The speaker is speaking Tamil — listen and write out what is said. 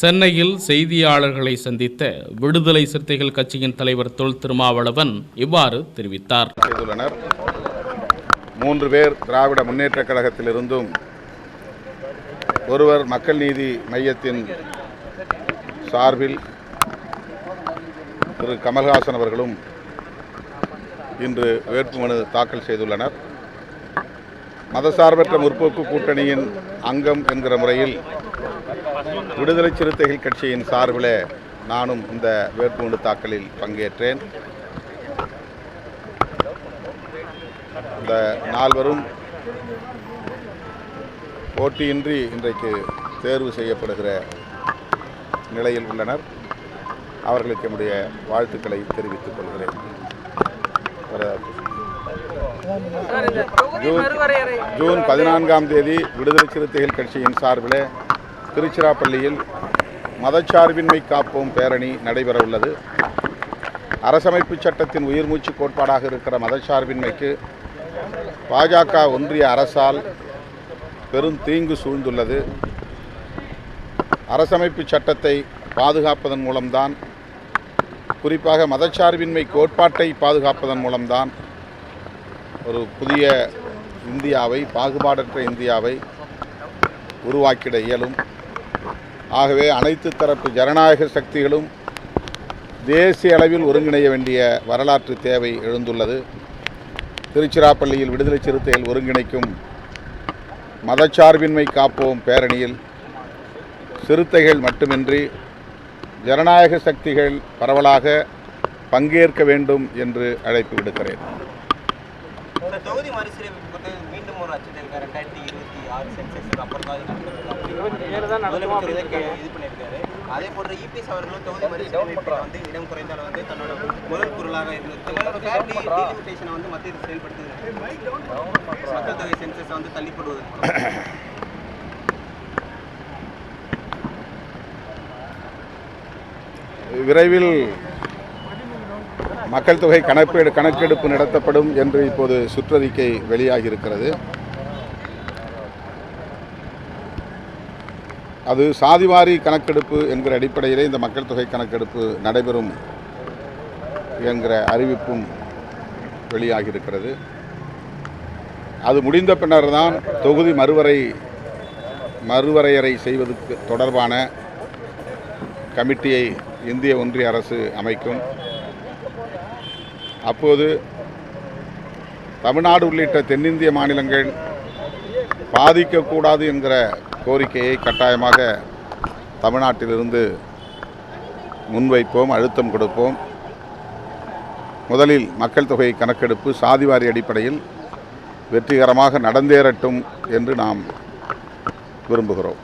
சென்னையில் செய்தியாளர்களை சந்தித்த விடுதலை சிறுத்தைகள் கட்சியின் தலைவர் தொல் திருமாவளவன் இவ்வாறு தெரிவித்தார். செய்துள்ளனர். மூன்று பேர் திராவிட முன்னேற்ற கழகத்திலிருந்தும் ஒருவர் மக்கள் நீதி மையத்தின் சார்பில் திரு கமல்ஹாசன் அவர்களும் இன்று வேட்புமனு தாக்கல் செய்துள்ளனர். மதசார்பற்ற முற்போக்கு கூட்டணியின் அங்கம் என்கிற முறையில் விடுதலை சிறுத்தைகள் கட்சியின் சார்பில் நானும் இந்த வேட்புமனு தாக்கலில் பங்கேற்றேன். இந்த நால்வரும் போட்டியின்றி இன்றைக்கு தேர்வு செய்யப்படுகிற நிலையில் உள்ளனர். அவர்களுக்கு என்னுடைய வாழ்த்துக்களை தெரிவித்துக் கொள்கிறேன். ஜூன் ஜூன் பதினான்காம் தேதி விடுதலை சிறுத்தைகள் கட்சியின் சார்பில் திருச்சிராப்பள்ளியில் மதச்சார்பின்மை காப்போம் பேரணி நடைபெற உள்ளது அரசமைப்பு சட்டத்தின் உயிர்மூச்சு கோட்பாடாக இருக்கிற மதச்சார்பின்மைக்கு பாஜக ஒன்றிய அரசால் பெரும் தீங்கு சூழ்ந்துள்ளது. அரசமைப்பு சட்டத்தை பாதுகாப்பதன் மூலம்தான் குறிப்பாக மதச்சார்பின்மை கோட்பாட்டை பாதுகாப்பதன் மூலம்தான் ஒரு புதிய இந்தியாவை பாகுபாடற்ற இந்தியாவை உருவாக்கிட இயலும். ஆகவே அனைத்து தரப்பு ஜனநாயக சக்திகளும் தேசிய அளவில் ஒருங்கிணைய வேண்டிய வரலாற்று தேவை எழுந்துள்ளது. திருச்சிராப்பள்ளியில் விடுதலை சிறுத்தைகள் ஒருங்கிணைக்கும் மதச்சார்பின்மை காப்போம் பேரணியில். சிறுத்தைகள் மட்டுமின்றி ஜனநாயக சக்திகள் பரவலாக பங்கேற்க வேண்டும் என்று அழைப்பு விடுக்கிறேன். இந்த தொகுதி மறுசீரமைப்பு வந்து மீண்டும் ஒரு இருக்காரு ரெண்டாயிரத்தி இருபத்தி ஆறு சென்சஸுக்கு அப்புறம் தான் இது நடக்கும் முதலமைச்சர் இதை கே- இது பண்ணியிருக்காரு. அதே போன்ற இபிஎஸ் அவர்களும் தொகுதி மறுசீரமைப்பில் வந்து இடம் குறைந்தால் வந்து தன்னோட முதல் குரலாக இருந்தது டீலிமிட்டேஷனை வந்து மத்திய அரசு செயல்படுத்துது மக்கள் தொகை சென்சஸை வந்து தள்ளிப்படுவது விரைவில் மக்கள் தொகை கணக்கெடு கணக்கெடுப்பு நடத்தப்படும் என்று இப்போது சுற்றறிக்கை வெளியாகி இருக்கிறது அது சாதிவாரி கணக்கெடுப்பு என்கிற அடிப்படையிலே இந்த மக்கள் தொகை கணக்கெடுப்பு நடைபெறும் என்கிற அறிவிப்பும் வெளியாகி இருக்கிறது அது முடிந்த பின்னர் தான் தொகுதி மறுவரை மறுவரையறை செய்வதற்கு தொடர்பான கமிட்டியை இந்திய ஒன்றிய அரசு அமைக்கும். அப்போது தமிழ்நாடு உள்ளிட்ட தென்னிந்திய மாநிலங்கள் பாதிக்கக்கூடாது என்கிற கோரிக்கையை கட்டாயமாக தமிழ்நாட்டிலிருந்து முன்வைப்போம் அழுத்தம் கொடுப்போம். முதலில் மக்கள் தொகை கணக்கெடுப்பு சாதிவாரி அடிப்படையில் வெற்றிகரமாக நடந்தேறட்டும் என்று நாம் விரும்புகிறோம்.